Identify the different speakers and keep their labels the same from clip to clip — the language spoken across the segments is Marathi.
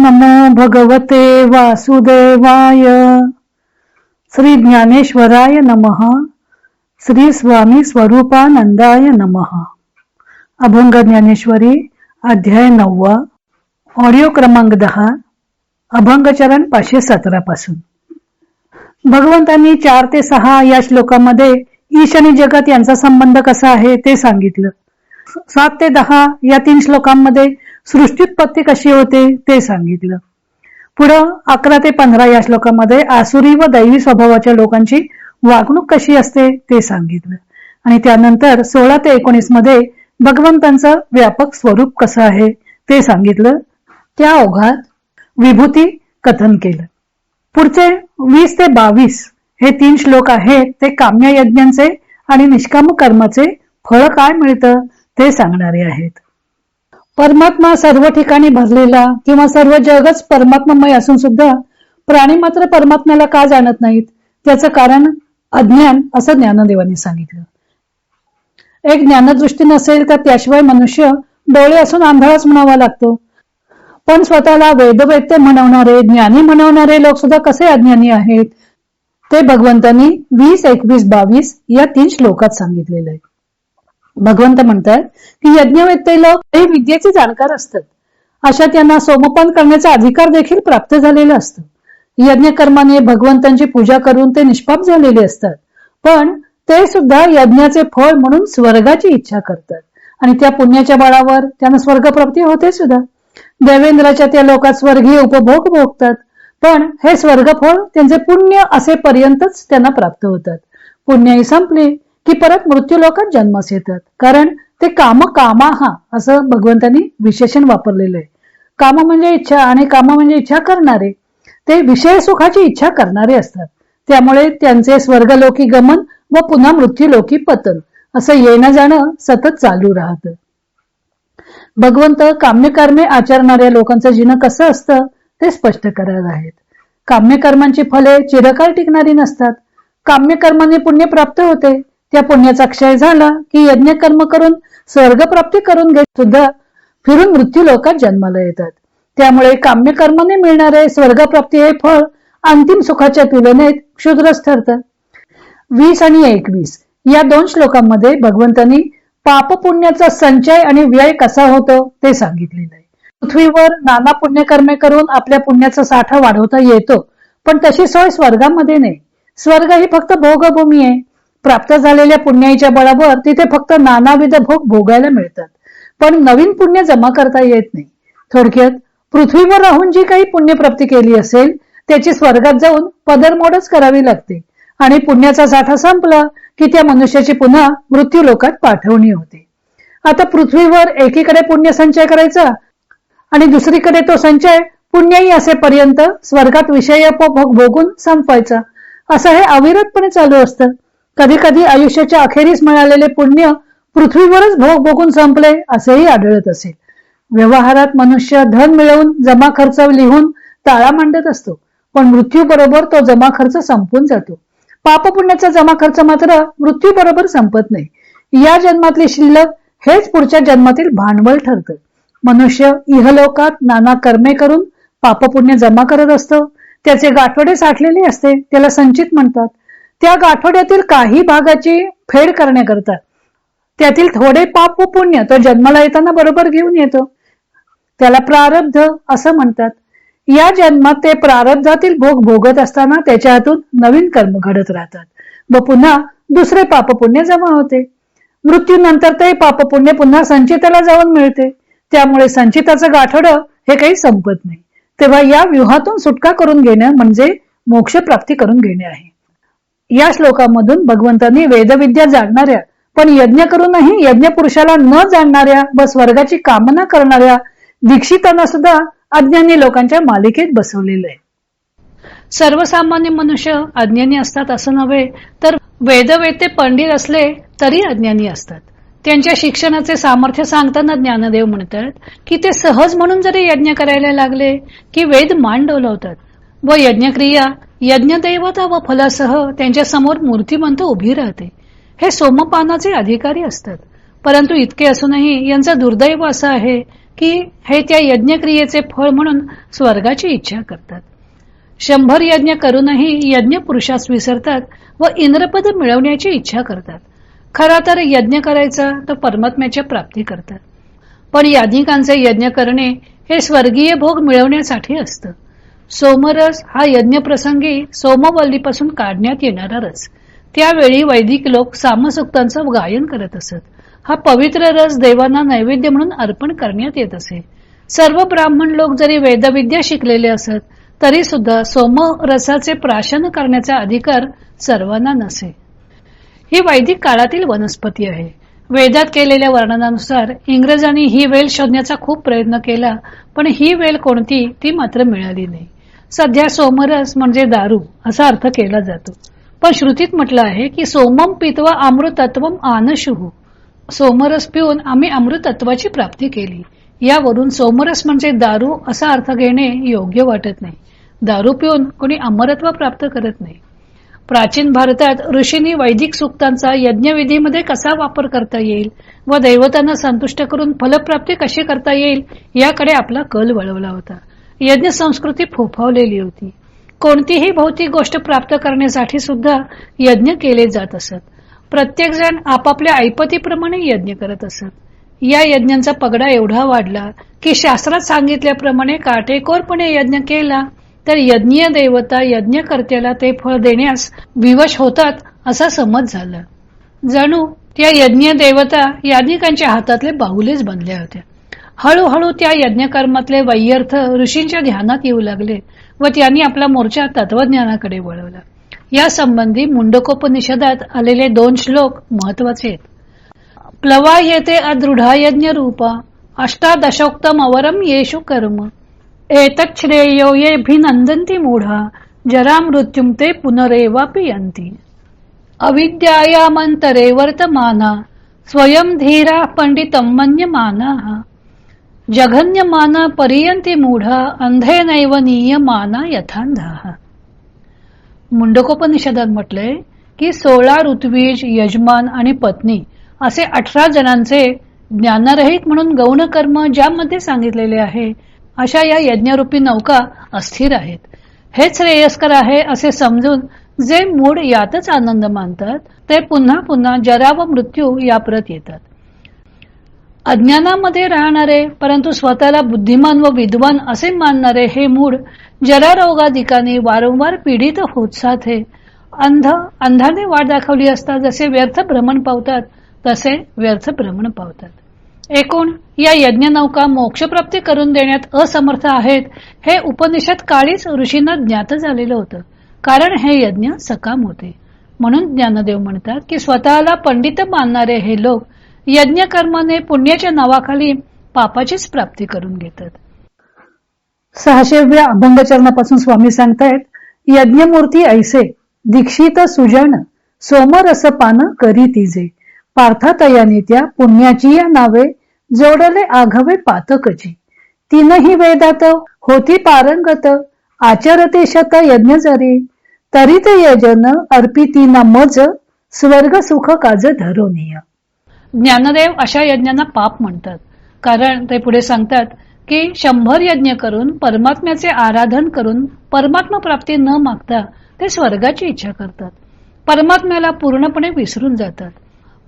Speaker 1: नमो भगवते वासुदेवाय। श्री ज्ञानेश्वराय नमः। श्री स्वामी स्वरूपानंदाय नमः। अभंग ज्ञानेश्वरी अध्याय नववा ऑडिओ क्रमांक दहा अभंगचरण पाचशे सतरा पासून. भगवंतांनी चार ते सहा या श्लोकामध्ये ईश आणि जगत यांचा संबंध कसा आहे ते सांगितलं. सात ते दहा या तीन श्लोकांमध्ये सृष्टीत्पत्ती कशी होते ते सांगितलं. पुढं अकरा ते पंधरा या श्लोकामध्ये आसुरी व दैवी स्वभावाच्या लोकांची वागणूक कशी असते ते सांगितलं. आणि त्यानंतर सोळा ते एकोणीसमध्ये भगवंतांचं व्यापक स्वरूप कसं आहे ते सांगितलं. त्या ओघात विभूती कथन केलं. पुढचे वीस ते बावीस हे तीन श्लोक आहेत ते काम्य यज्ञांचे आणि निष्काम कर्माचे फळ काय मिळतं ते सांगणारे आहेत. परमात्मा सर्व ठिकाणी भरलेला किंवा सर्व जगच परमात्मामय असून सुद्धा प्राणी मात्र परमात्म्याला का जाणत नाहीत? त्याचं कारण अज्ञान असं ज्ञानदेवांनी सांगितलं. एक ज्ञानदृष्टी नसेल तर त्याशिवाय मनुष्य डोळे असून आंधळाच म्हणावा लागतो. पण स्वतःला वेदवेत्य म्हणवणारे ज्ञानी म्हणवणारे लोक सुद्धा कसे अज्ञानी आहेत? ते भगवंतांनी वीस एकवीस बावीस या तीन श्लोकात सांगितलेले आहे. भगवंत म्हणतात की यज्ञवेत्ते लोक हे विद्येचे जाणकार असतात. अशा त्यांना सोमपान करण्याचा अधिकार देखील प्राप्त झालेला असतो. यज्ञ कर्माने भगवंतांची पूजा करून ते निष्पाप झालेले असतात. पण ते सुद्धा यज्ञाचे फळ म्हणून स्वर्गाची इच्छा करतात. आणि त्या पुण्याच्या बळावर त्यांना स्वर्गप्राप्ती होते सुद्धा. देवेंद्राच्या त्या लोकात स्वर्गीय उपभोग भोगतात. पण हे स्वर्गफळ त्यांचे पुण्य असेपर्यंतच त्यांना प्राप्त होतात. पुण्यही संपले. की परत मृत्यू लोकात जन्मास येतात. कारण ते काम कामा हा असं भगवंतांनी विशेषण वापरलेलं आहे. काम म्हणजे इच्छा आणि काम म्हणजे इच्छा करणारे. ते विषय सुखाची इच्छा करणारे असतात. त्यामुळे त्यांचे स्वर्गलोकी गमन व पुन्हा मृत्यूलोकी पतन असं येणं जाणं सतत चालू राहतं. भगवंत काम्यकर्मे आचरणाऱ्या लोकांचं जीवन कसं असतं ते स्पष्ट करत आहेत. काम्यकर्मांची फले चिरकाळ टिकणारी नसतात. काम्यकर्माने पुण्य प्राप्त होते. त्या पुण्याचा क्षय झाला की यज्ञ कर्म करून स्वर्गप्राप्ती करून घेत सुद्धा फिरून मृत्यू लोकात जन्माला येतात. त्यामुळे काम्यकर्माने मिळणारे स्वर्गप्राप्ती हे फळ अंतिम सुखाच्या तुलनेत क्षुद्रच ठरतं. वीस आणि एकवीस या दोन श्लोकांमध्ये भगवंतांनी पाप पुण्याचा संचय आणि व्यय कसा होतो ते सांगितलेलं आहे. पृथ्वीवर नाना पुण्यकर्मे करून आपल्या पुण्याचा साठा वाढवता येतो पण तशी सोय स्वर्गामध्ये नाही. स्वर्ग ही फक्त भोगभूमी आहे. प्राप्त झालेल्या पुण्याईच्या बळावर तिथे फक्त नानाविध भोग भोगायला मिळतात. पण नवीन पुण्य जमा करता येत नाही. थोडक्यात पृथ्वीवर राहून जी काही पुण्यप्राप्ती केली असेल त्याची स्वर्गात जाऊन पदरमोडच करावी लागते. आणि पुण्याचा साठा संपला की त्या मनुष्याची पुन्हा मृत्यू लोकात पाठवणी होते. आता पृथ्वीवर एकीकडे पुण्य संचय करायचा आणि दुसरीकडे तो संचय पुण्यही असेपर्यंत स्वर्गात विषय भोगून संपवायचा. असं हे अविरतपणे चालू असतं. कधी कधी आयुष्याच्या अखेरीस मिळालेले पुण्य पृथ्वीवरच भोग भोगून संपले असेही आढळत असेल व्यवहारात मनुष्य धन मिळवून जमा खर्च लिहून ताळा मांडत असतो पण मृत्यू बरोबर तो जमा खर्च संपून जातो. पाप पुण्याचा जमा खर्च मात्र मृत्यू बरोबर संपत नाही. या जन्मातली शिल्लक हेच पुढच्या जन्मातील भांडवल ठरतं. मनुष्य इहलोकात नाना कर्मे करून पापपुण्य जमा करत असतो. त्याचे गाठवडे साठलेले असते त्याला संचित म्हणतात. त्या गाठोड्यातील काही भागाची फेड करण्याकरता त्यातील थोडे पाप व पुण्य तो जन्माला येताना बरोबर घेऊन येतो. त्याला प्रारब्ध असं म्हणतात. या जन्मात ते प्रारब्धातील भोग भोगत असताना त्याच्या हातून नवीन कर्म घडत राहतात व पुन्हा दुसरे पापपुण्य जमा होते. मृत्यूनंतर ते पापपुण्य पुन्हा संचिताला जाऊन मिळते. त्यामुळे संचिताचं गाठोड हे काही संपत नाही. तेव्हा या व्यूहातून सुटका करून घेणं म्हणजे मोक्ष प्राप्ती करून घेणे आहे. या श्लोकामधून भगवंतांनी वेदविद्या जाणणाऱ्या पण यज्ञ करूनही यज्ञ पुरुषाला न जाणणाऱ्या व स्वर्गाची कामना करणाऱ्या दीक्षितांना सुद्धा अज्ञानी लोकांच्या मालिकेत बसवलेलं आहे. सर्वसामान्य मनुष्य अज्ञानी असतात असं नव्हे तर वेदवेते पंडित असले तरी अज्ञानी असतात. त्यांच्या शिक्षणाचे सामर्थ्य सांगताना ज्ञानदेव म्हणतात की ते सहज म्हणून जरी यज्ञ करायला लागले की वेद मान डोलवतात व यज्ञक्रिया यज्ञदैवता व फलासह त्यांच्यासमोर मूर्तिमंत उभी राहते. हे सोमपानाचे अधिकारी असतात. परंतु इतके असूनही यांचा दुर्दैव असं आहे की हे त्या यज्ञक्रियेचे फळ म्हणून स्वर्गाची इच्छा करतात. शंभर यज्ञ करूनही यज्ञ पुरुषास विसरतात व इंद्रपद मिळवण्याची इच्छा करतात. खरा तर यज्ञ करायचा तो परमात्म्याच्या प्राप्ती करतात. पण याज्ञिकांचे यज्ञ करणे हे स्वर्गीय भोग मिळवण्यासाठी असतं. सोमरस हा यज्ञप्रसंगी सोमवल्लीपासून काढण्यात येणारा रस. त्यावेळी वैदिक लोक सामसुक्तांचं गायन करत असत. हा पवित्र रस देवांना नैवेद्य म्हणून अर्पण करण्यात येत असे. सर्व ब्राह्मण लोक जरी वेदविद्या शिकलेले असत तरी सुद्धा सोमरसाचे प्राशन करण्याचा अधिकार सर्वांना नसे. ही वैदिक काळातील वनस्पती आहे. वेदात केलेल्या वर्णनानुसार इंग्रजांनी ही वेल शोधण्याचा खूप प्रयत्न केला पण ही वेल कोणती ती मात्र मिळाली नाही. सध्या सोमरस म्हणजे दारू असा अर्थ केला जातो. पण श्रुतीत म्हटलं आहे की सोमम पित्वा अमृतत्वम आनशुहू सोमरस पिऊन आम्ही अमृतत्वाची प्राप्ती केली. यावरून सोमरस म्हणजे दारू असा अर्थ घेणे योग्य वाटत नाही. दारू पिऊन कोणी अमरत्व प्राप्त करत नाही. प्राचीन भारतात ऋषींनी वैदिक सुक्तांचा यज्ञविधीमध्ये कसा वापर करता येईल व दैवतांना संतुष्ट करून फलप्राप्ती कशी करता येईल याकडे आपला कल वळवला होता. यज्ञ संस्कृती फोफावलेली होती. कोणतीही भौतिक गोष्ट प्राप्त करण्यासाठी सुद्धा यज्ञ केले जात असत. प्रत्येक जण आपापल्या ऐपतीप्रमाणे यज्ञ करत असत. या यज्ञांचा पगडा एवढा वाढला की शास्त्रात सांगितल्याप्रमाणे काटेकोरपणे यज्ञ केला तर यज्ञीय देवता यज्ञकर्त्याला ते फळ देण्यास विवश होतात असा समज झाला. जणू त्या यज्ञ देवता याज्ञिकांच्या हातातले बाहुलेच बनल्या होत्या. हळूहळू त्या यज्ञकर्मातले वैयर्थ ऋषींच्या ध्यानात येऊ लागले व त्यांनी आपला मोर्चा तत्वज्ञानाकडे वळवला. या संबंधी मुंडकोपनिषदात आलेले दोन श्लोक महत्त्वाचे आहेत. प्लवा येते अदृढायज्ञ रूपा अष्टादशोक्तम अवरम येशु कर्म. एतच्छ्रेयो येभिनंदन्ति मूढा जरा मृत्युम ते पुनरेवापि यन्ति. अविद्यायामंतरे वर्तमाना स्वयं धीरा पंडितम मन्यमाना. जघन्यमाना मूढ मूढा अंधेनैव नियमाना यथांधा मुंडकोपनिषदात म्हटले की सोळा ऋत्वीज यजमान आणि पत्नी असे अठरा जणांचे ज्ञानरहित म्हणून गौण कर्म ज्यामध्ये सांगितलेले आहे अशा या यज्ञरूपी नौका अस्थिर आहेत. हेच श्रेयस्कर आहे असे समजून जे मूड यातच आनंद मानतात ते पुन्हा पुन्हा जरा व मृत्यू या परत येतात. अज्ञानामध्ये राहणारे परंतु स्वतःला बुद्धिमान व विद्वान असे मानणारे हे मूळ जरारोगाधिकाने वारंवार पीडित होत साथे अंध अंधाने वाट दाखवली असता जसे व्यर्थ भ्रमण पावतात तसे व्यर्थ भ्रमण पावतात. एकूण या यज्ञ नौका मोक्षप्राप्ती करून देण्यात असमर्थ आहेत हे उपनिषद काळीच ऋषींना ज्ञात झालेलं होतं. कारण हे यज्ञ सकाम होते. म्हणून ज्ञानदेव म्हणतात की स्वतःला पंडित मानणारे हे लोक यज्ञ कर्माने पुण्याच्या नावाखाली पापाचीच प्राप्ती करून घेतात.
Speaker 2: सहाशेव्या अभंगचरणापासून स्वामी सांगतायत यज्ञमूर्ती ऐसे दीक्षित सुजन सोमरस पान करी तिजे. पार्थातयाने त्या पुण्याची या नावे जोडले आघवे पातकची. तीनही वेदात होती पारंगत आचरते शत यज्ञ जरी. तरी ते यजन अर्पिती न मज स्वर्ग सुख काज धरोनिय.
Speaker 1: ज्ञानदेव अशा यज्ञांना पाप म्हणतात. कारण ते पुढे सांगतात की शंभर यज्ञ करून परमात्म्याचे आराधन करून परमात्मा प्राप्ती न मागता ते स्वर्गाची इच्छा करतात. परमात्म्याला पूर्णपणे विसरून जातात.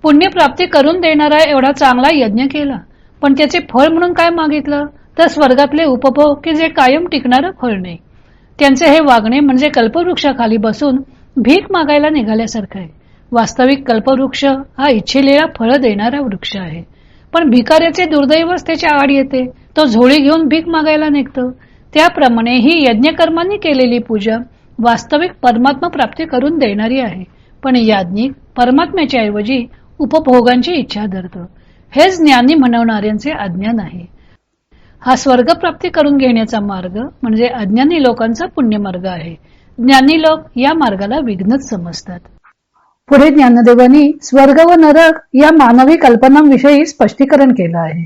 Speaker 1: पुण्यप्राप्ती करून देणारा एवढा चांगला यज्ञ केला पण त्याचे फळ म्हणून काय मागितलं? तर स्वर्गातले उपभोग की जे कायम टिकणारं फळ नाही. त्यांचे हे वागणे म्हणजे कल्पवृक्षाखाली बसून भीक मागायला निघाल्यासारखं आहे. वास्तविक कल्पवृक्ष हा इच्छिलेला फळ देणारा वृक्ष आहे. पण भिकाऱ्याचे दुर्दैवच त्याच्या आड येते. तो झोळी घेऊन भीक मागायला निघतो. त्याप्रमाणे ही यज्ञकर्मांनी केलेली पूजा वास्तविक परमात्मा प्राप्ती करून देणारी आहे. पण याज्ञिक परमात्म्याच्या ऐवजी उपभोगांची इच्छा धरतो. हेच ज्ञानी म्हणवणाऱ्यांचे अज्ञान आहे. हा स्वर्गप्राप्ती करून घेण्याचा मार्ग म्हणजे अज्ञानी लोकांचा पुण्यमार्ग आहे. ज्ञानी लोक या मार्गाला विघ्नच समजतात.
Speaker 2: पुढे ज्ञानदेवांनी स्वर्ग व नरक या मानवी कल्पनांविषयी स्पष्टीकरण केलं आहे.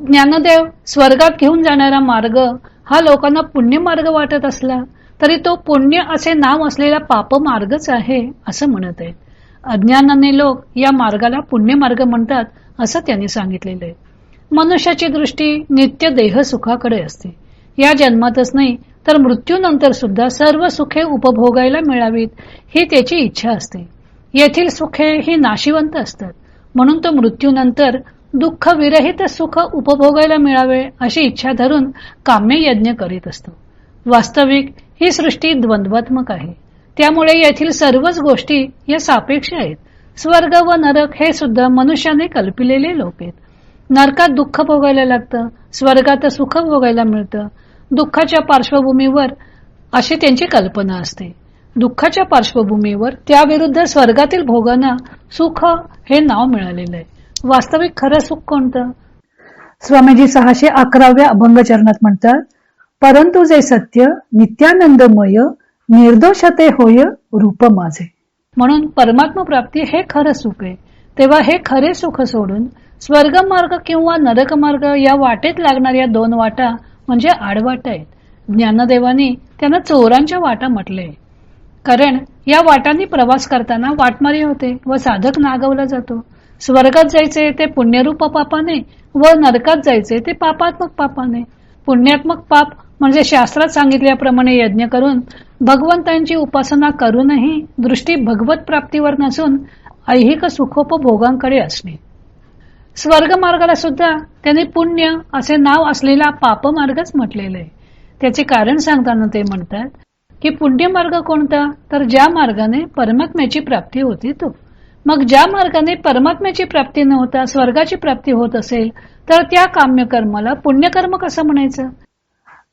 Speaker 1: ज्ञानदेव स्वर्गात घेऊन जाणारा मार्ग हा लोकांना पुण्य मार्ग वाटत असला तरी तो पुण्य असे नाव असलेला पाप मार्गच आहे असं म्हणत आहेत. अज्ञानाने लोक या मार्गाला पुण्यमार्ग म्हणतात असं त्यांनी सांगितलेलं आहे. मनुष्याची दृष्टी नित्य देह सुखाकडे असते. या जन्मातच नाही तर मृत्यूनंतर सुद्धा सर्व सुखे उपभोगायला मिळावीत ही त्याची इच्छा असते. येथील सुखे ही नाशिवंत असतात. म्हणून तो मृत्यूनंतर दुःख विरहित सुख उपभोगायला मिळावे अशी इच्छा धरून काम्य यज्ञ करीत असतो. वास्तविक ही सृष्टी द्वंद्वात्मक आहे. त्यामुळे येथील सर्वच गोष्टी या सापेक्ष आहेत. स्वर्ग व नरक हे सुद्धा मनुष्याने कल्पिलेले लोक आहेत. नरकात दुःख भोगायला लागतं स्वर्गात सुख भोगायला मिळतं दुःखाच्या पार्श्वभूमीवर अशी त्यांची कल्पना असते. दुःखाच्या पार्श्वभूमीवर त्याविरुद्ध स्वर्गातील भोगांना सुख हे नाव मिळालेलं आहे. वास्तविक खरं सुख कोणतं?
Speaker 3: स्वामीजी सहाशे अकराव्या अभंग चरणात म्हणतात परंतु जे सत्य नित्यानंदमय निर्दोषते होय रूप माझे.
Speaker 1: म्हणून परमात्मा प्राप्ती हे खरं सुख आहे. तेव्हा हे खरे सुख सोडून स्वर्ग मार्ग किंवा नरक मार्ग या वाटेत लागणाऱ्या दोन वाटा म्हणजे आडवाट आहेत. ज्ञानदेवानी त्यांना चोरांच्या वाटा म्हटले. कारण या वाटांनी प्रवास करताना वाटमारी होते व साधक नागवला जातो. स्वर्गात जायचे ते पुण्यरूप पापाने व नरकात जायचे ते पापात्मक पापाने. पुण्यात्मक पाप म्हणजे शास्त्रात सांगितल्याप्रमाणे यज्ञ करून भगवंतांची उपासना करूनही दृष्टी भगवत प्राप्तीवर नसून ऐहिक सुखोपभोगांकडे असणे. स्वर्ग मार्गाला सुद्धा त्यांनी पुण्य असे नाव असलेला पापमार्गच म्हटलेले आहे. त्याचे कारण सांगताना ते म्हणतात की पुण्य मार्ग कोणता? तर ज्या मार्गाने परमात्म्याची प्राप्ती होती तो. मग ज्या मार्गाने परमात्म्याची प्राप्ती न होता स्वर्गाची प्राप्ती होत असेल तर त्या काम्य कर्माला पुण्यकर्म कसं म्हणायचं?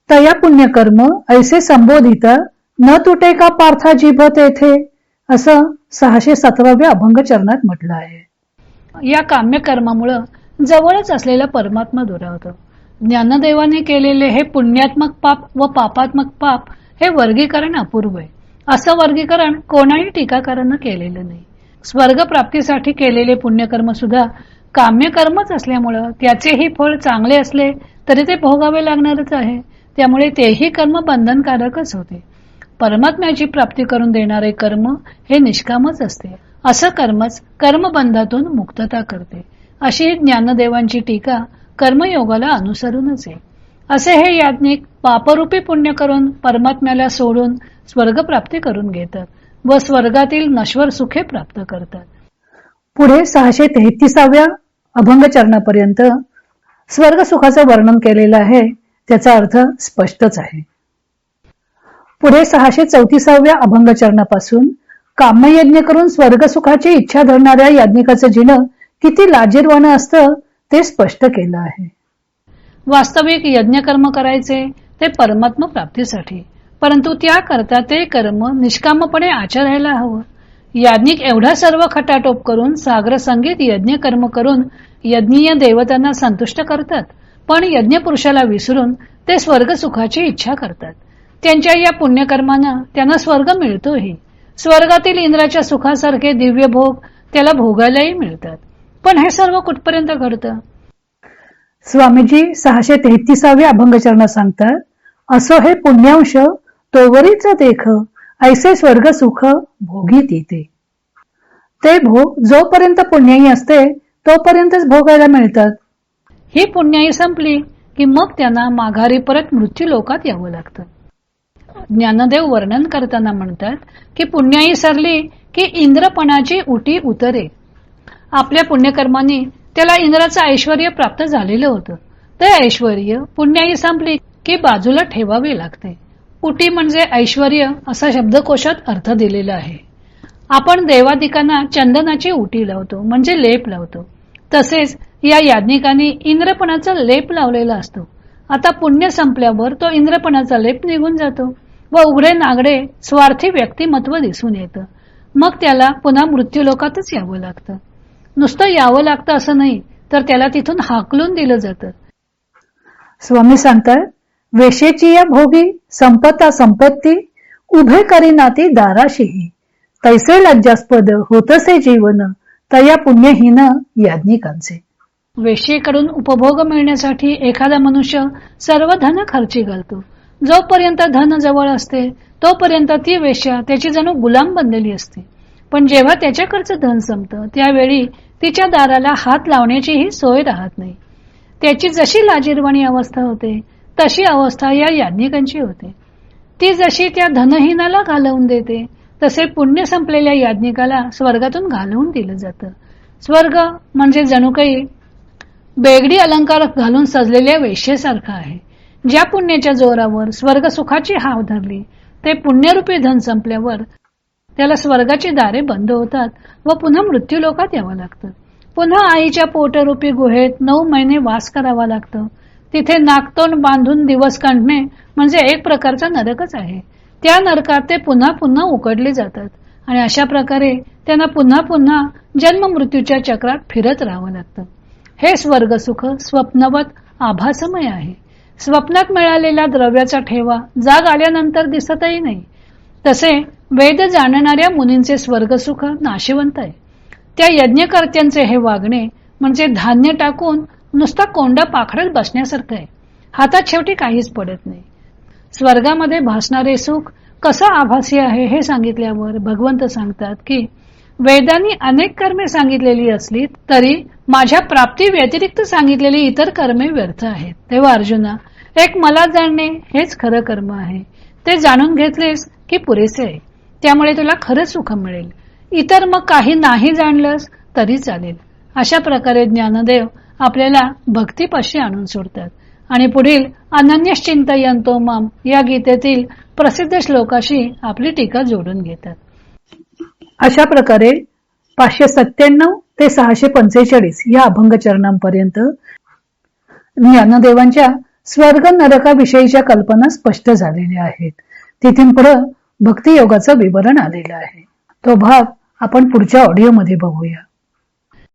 Speaker 3: तया पुण्यकर्म ऐसे संबोधित न तुटे का पार्था जिभत येथे असं सहाशे सतराव्या अभंग चरणात म्हटलं आहे.
Speaker 1: या काम्य कर्मामुळं जवळच असलेला परमात्मा दुरावतो. ज्ञानदेवाने केलेले हे पुण्यात्मक पाप व पापात्मक पाप हे वर्गीकरण अपूर्व आहे. असं वर्गीकरण कोणाही टीकाकारानं केलेलं नाही. स्वर्ग प्राप्तीसाठी केलेले पुण्यकर्म सुद्धा काम्यकर्मच असल्यामुळं त्याचेही फळ चांगले असले तरी ते भोगावे लागणारच आहे. त्यामुळे तेही कर्म बंधनकारकच होते. परमात्म्याची प्राप्ती करून देणारे कर्म हे निष्कामच असते. असं कर्मच कर्मबंधातून मुक्तता करते. अशी ज्ञानदेवांची टीका कर्मयोगाला अनुसरूनच आहे. असे हे याज्ञिक पापरूपी पुण्य करून परमात्म्याला सोडून स्वर्गप्राप्ती करून घेतात व स्वर्गातील नश्वर सुखे प्राप्त करतात.
Speaker 3: पुढे सहाशे तेहतीसाव्या अभंगचरणापर्यंत स्वर्ग सुखाचं वर्णन केलेलं आहे त्याचा अर्थ स्पष्टच आहे. पुढे सहाशे चौतीसाव्या अभंगचरणापासून कामयज्ञ करून स्वर्गसुखाची इच्छा धरणाऱ्या याज्ञिकाचं जीणं किती लाजीरवाणं असतं ते स्पष्ट केलं आहे.
Speaker 1: वास्तविक यज्ञकर्म करायचे ते परमात्म प्राप्तीसाठी. परंतु त्याकरता ते कर्म निष्कामपणे आचरायला हवं. याज्ञिक एवढा सर्व खटाटोप करून सागर संगीत यज्ञ कर्म करून यज्ञीय देवतांना संतुष्ट करतात पण यज्ञ पुरुषाला विसरून ते स्वर्ग सुखाची इच्छा करतात. त्यांच्या या पुण्यकर्मांना त्यांना स्वर्ग मिळतोही. स्वर्गातील इंद्राच्या सुखासारखे दिव्य भोग त्याला भोगायलाही मिळतात. पण हे सर्व कुठपर्यंत घडतं?
Speaker 3: स्वामीजी सहाशे तेहतीसाव्या अभंग चरणात सांगतात असो हे पुण्यांश तोवरीच देख ऐसे स्वर्ग सुख भोगीत येते. ते भोग जोपर्यंत पुण्याई असते तोपर्यंतच भोगायला मिळतात.
Speaker 1: ही पुण्याई संपली की मग त्यांना माघारी परत मृत्यू लोकात यावं लागतं. ज्ञानदेव वर्णन करताना म्हणतात की पुण्याई सरली की इंद्रपणाची उटी उतरे. आपल्या पुण्यकर्माने त्याला इंद्राचं ऐश्वर प्राप्त झालेलं होतं. ते ऐश्वर पुण्याई संपली की बाजूला ठेवावी लागते. उटी म्हणजे ऐश्वर असा शब्दकोशात अर्थ दिलेला आहे. आपण देवादिकांना चंदनाची उटी लावतो म्हणजे लेप लावतो. तसेच या याज्ञिकांनी इंद्रपणाचा लेप लावलेला असतो. आता पुण्य संपल्यावर तो इंद्रपणाचा लेप निघून जातो. व उघडे नागडे स्वार्थी व्यक्तिमत्व दिसून येतं. मग त्याला पुन्हा मृत्यूलोकातच यावं लागतं. नुसतं यावं लागतं असं नाही तर त्याला तिथून हाकलून दिलं जातं.
Speaker 3: स्वामी सांगतात वेशेची या भोगी संपता संपत्ती उभे करीनाती दाराशीही. तैसे लज्जास्पद होतसे जीवन तया पुण्यहीन याज्ञिकांचे.
Speaker 1: वेश्येकडून उपभोग मिळण्यासाठी एखादा मनुष्य सर्व धन खर्ची घालतो. जोपर्यंत धन जवळ असते तोपर्यंत ती वेश्या त्याची जणू गुलाम बनलेली असते. पण जेव्हा त्याच्याकडचं धन संपतं त्यावेळी तिच्या दाराला हात लावण्याचीही सोय राहत नाही. त्याची जशी लाजीरवाणी अवस्था होते तशी अवस्था या याज्ञिकांची होते. ती जशी त्या धनहीनाला घालवून देते तसे पुण्य संपलेल्या याज्ञिकाला स्वर्गातून घालवून दिलं जातं. स्वर्ग म्हणजे जणू काही बेगडी अलंकार घालून सजलेल्या वेश्येसारखा आहे. ज्या पुण्याच्या जोरावर स्वर्ग सुखाची हाव धरली ते पुण्यरूपी धन संपल्यावर त्याला स्वर्गाची दारे बंद होतात व पुन्हा मृत्यू लोकात यावं लागतं. पुन्हा आईच्या पोटरूपी गुहेत नऊ महिने वास करावा लागतं. तिथे नागतोंड बांधून दिवस काढणे म्हणजे एक प्रकारचा नरकच आहे. त्या नरकात ते पुन्हा पुन्हा उकडले जातात आणि अशा प्रकारे त्यांना पुन्हा पुन्हा जन्म मृत्यूच्या चक्रात फिरत राहावं लागतं. हे स्वर्ग सुख स्वप्नवत आभासमय आहे. स्वप्नात मिळालेला द्रव्याचा ठेवा जाग आल्यानंतर दिसतही नाही. तसे वेद जाणणाऱ्या मुनींचे स्वर्गसुख नाशिवंत आहे. त्या यज्ञकर्त्यांचे हे वागणे म्हणजे धान्य टाकून नुसता कोंडा पाखडत बसण्यासारखं आहे. हातात शेवटी काहीच पडत नाही. स्वर्गामध्ये भासणारे सुख कसं आभासी आहे हे सांगितल्यावर भगवंत सांगतात की वेदांनी अनेक कर्मे सांगितलेली असली तरी माझ्या प्राप्ती व्यतिरिक्त सांगितलेली इतर कर्मे व्यर्थ आहेत. तेव्हा अर्जुना एक मला जाणणे हेच खरं कर्म आहे. ते जाणून घेतलेस की पुरेसे आहे. त्यामुळे तुला खरंच सुख मिळेल. इतर मग काही नाही जाणलंस तरी चालेल. अशा प्रकारे ज्ञानदेव आपल्याला भक्तीपाशी आणून सोडतात. आणि पुढील अनन्यश्चिंतयंतो मम या गीतेतील प्रसिद्ध श्लोकाशी आपली टीका जोडून घेतात.
Speaker 4: अशा प्रकारे पाचशे सत्त्याण्णव ते सहाशे पंचेचाळीस या अभंग चरणांपर्यंत ज्ञानदेवांच्या स्वर्ग नरकाविषयीच्या कल्पना स्पष्ट झालेल्या आहेत. तिथून पुढं भक्तियोगाचं विवरण आलेलं आहे. तो भाग आपण पुढच्या ऑडिओमध्ये बघूया.